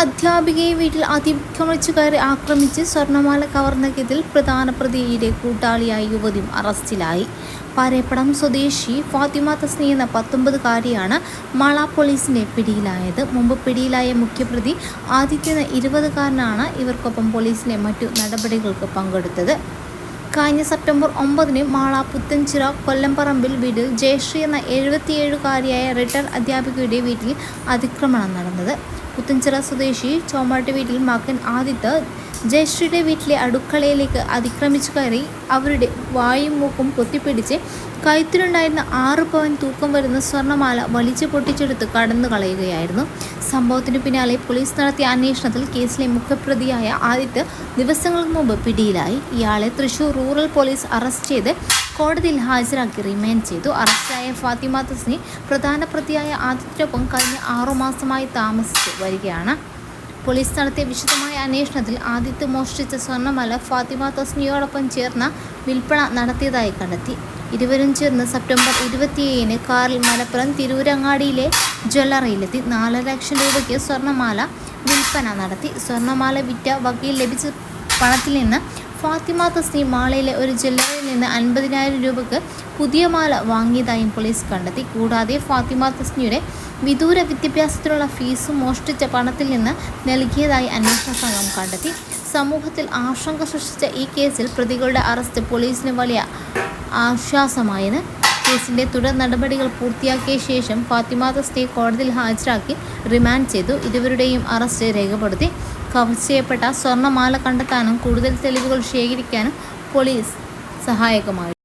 അധ്യാപികയെ വീട്ടിൽ അതിക്രമിച്ചു കയറി ആക്രമിച്ച് സ്വർണമാല കവർന്ന കേസിൽ പ്രധാന പ്രതിയുടെ കൂട്ടാളിയായ യുവതിയും അറസ്റ്റിലായി. പാരേപ്പടം സ്വദേശി ഫാത്തിമ തസ്നി എന്ന പത്തൊമ്പതുകാരിയാണ് മാള പോലീസിന്റെ പിടിയിലായത്. മുമ്പ് പിടിയിലായ മുഖ്യപ്രതി ആദിത്യ എന്ന ഇരുപതുകാരനാണ് ഇവർക്കൊപ്പം പോലീസിന്റെ മറ്റു നടപടികൾക്ക് പങ്കെടുത്തത്. കഴിഞ്ഞ സെപ്റ്റംബർ ഒമ്പതിന് മാള പുത്തൻചിറ കൊല്ലംപറമ്പിൽ വീട്ടിൽ ജയശ്രീ എന്ന എഴുപത്തിയേഴുകാരിയായ റിട്ടയർഡ് അധ്യാപികയുടെ വീട്ടിൽ അതിക്രമണം നടന്നത്. പുത്തൻചിറ സ്വദേശി ചോമാട്ട് വീട്ടിൽ മകൻ ആദിത്ത് ജയശ്രീയുടെ വീട്ടിലെ അടുക്കളയിലേക്ക് അതിക്രമിച്ചു കയറി അവരുടെ വായും മൂക്കും പൊത്തിപ്പിടിച്ച് കഴുത്തിലുണ്ടായിരുന്ന ആറ് പവൻ തൂക്കം വരുന്ന സ്വർണമാല വലിച്ചു പൊട്ടിച്ചെടുത്ത് കടന്നു കളയുകയായിരുന്നു. സംഭവത്തിന് പിന്നാലെ പോലീസ് നടത്തിയ അന്വേഷണത്തിൽ കേസിലെ മുഖ്യപ്രതിയായ ആദിത്യ ദിവസങ്ങൾക്ക് മുമ്പ് പിടിയിലായി. ഇയാളെ തൃശൂർ റൂറൽ പോലീസ് അറസ്റ്റ് ചെയ്ത് കോടതിയിൽ ഹാജരാക്കി റിമാൻഡ് ചെയ്തു. അറസ്റ്റായ ഫാത്തിമ തസ്നി പ്രധാന പ്രതിയായ ആദിത്യനൊപ്പം കഴിഞ്ഞ ആറുമാസമായി താമസിച്ച് വരികയാണ്. പോലീസ് നടത്തിയ വിശദമായ അന്വേഷണത്തിൽ ആദിത്യ മോഷ്ടിച്ച സ്വർണമല ഫാത്തിമ തസ്നിയോടൊപ്പം ചേർന്ന വിൽപ്പന നടത്തിയതായി കണ്ടെത്തി. ഇരുവരും ചേർന്ന് സെപ്റ്റംബർ ഇരുപത്തിയേഴിന് കാറിൽ മലപ്പുറം തിരൂരങ്ങാടിയിലെ ജ്വല്ലറിയിലെത്തി. നാല് ലക്ഷം രൂപയ്ക്ക് സ്വർണമാല വിൽപ്പന നടത്തി. സ്വർണമാല വിറ്റ വകയിൽ ലഭിച്ച പണത്തിൽ നിന്ന് ഫാത്തിമ തസ്നി മാളയിലെ ഒരു ജ്വല്ലറിയിൽ നിന്ന് അൻപതിനായിരം രൂപയ്ക്ക് പുതിയ മാല വാങ്ങിയതായും പോലീസ് കണ്ടെത്തി. കൂടാതെ ഫാത്തിമ തസ്നിയുടെ വിദൂര വിദ്യാഭ്യാസത്തിനുള്ള ഫീസും മോഷ്ടിച്ച പണത്തിൽ നിന്ന് നൽകിയതായി അന്വേഷണ സംഘം കണ്ടെത്തി. സമൂഹത്തിൽ ആശങ്ക സൃഷ്ടിച്ച ഈ കേസിൽ പ്രതികളുടെ അറസ്റ്റ് പോലീസിന് വലിയ ആശ്വാസമായെന്ന് കേസിന്റെ തുടർ നടപടികൾ പൂർത്തിയാക്കിയ ശേഷം ഫാത്തിമ തസ്നിയെ കോടതിയിൽ ഹാജരാക്കി റിമാൻഡ് ചെയ്തു. ഇരുവരുടെയും അറസ്റ്റ് രേഖപ്പെടുത്തി. കവർ ചെയ്യപ്പെട്ട സ്വർണമാല കണ്ടെത്താനും കൂടുതൽ തെളിവുകൾ ശേഖരിക്കാനും പോലീസ് സഹായകമായി